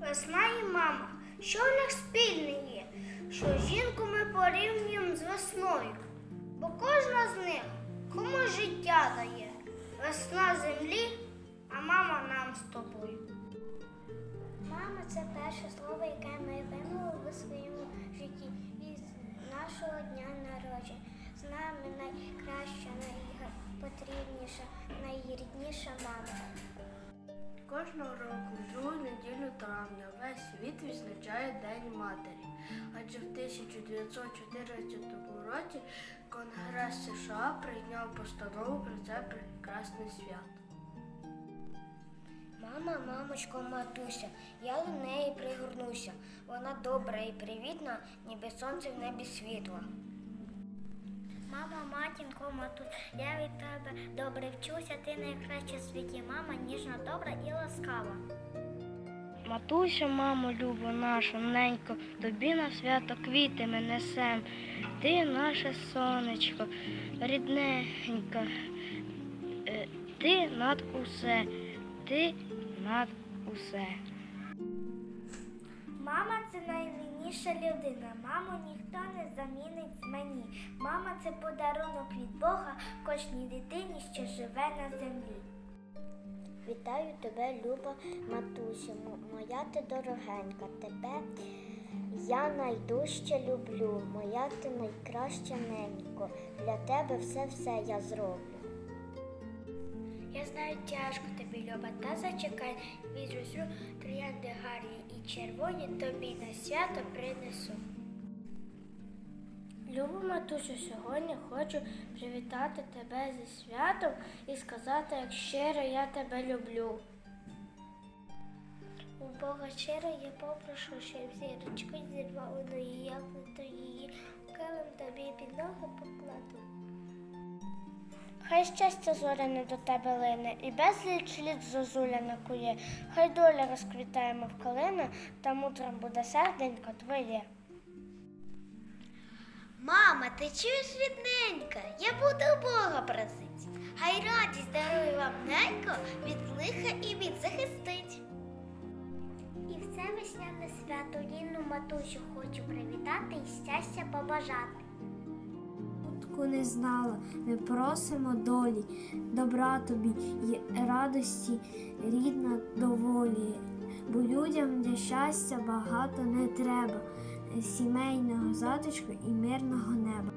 Весна і мама, що в них спільне є? Що жінку ми порівнюємо з весною, бо кожна з них комусь життя дає. Весна землі, а мама нам з тобою. Мама це перше слово, яке ми вимовили у своєму житті від нашого дня народження. З нами найкраща, найпотрібніша, найрідніша мама. Кожного року, в неділю травня, весь світ відзначає День Матері. Адже в 1914 році Конгрес США прийняв постанову про це прекрасне свято. Мама, мамочко, матуся, я до неї пригорнуся. Вона добра і привітна, ніби сонце в небі світла. Мама, матінко, матусь, я від тебе добре вчуся, ти найкраща в світі мама, ніжна, добра і ласкава. Матуся, мамо, любо нашу, ненько, тобі на свято квіти ми несем. Ти наше сонечко, рідненька, Е, ти над усе, ти над усе. Мама це найрідніша людина. Маму ніхто не замінить мені. Мама це подарунок від Бога кожній дитині, що живе на землі. Вітаю тебе, люба матусю, моя ти дорогенька, тебе я найдужче люблю, моя ти найкраща ненько. Для тебе все-все я зроблю. Я знаю, тяжко тобі, Люба, та зачекай, відросю троянди гарні і червоні тобі на свято принесу. Любо матусю, сьогодні хочу привітати тебе зі святом і сказати, як щиро я тебе люблю. У Бога щиро я попрошу, щоб зірочку зірвали до її, я плету її, килим тобі під ноги покладу. Хай щастя зоряне до тебе лине, і безліч літ зозуля накує. Хай доля розквітає, мов калина, та мудрим буде серденько твоє. Мама, ти чуєш рідненька? Я буду Бога просить. Хай радість дарує вам ненько, від лиха і від захистить. І в це весняне свято рідну матусю хочу привітати і щастя побажати. Смутку не знала, ми просимо долі, добра тобі й радості, рідна доволі, бо людям для щастя багато не треба, сімейного затишку і мирного неба.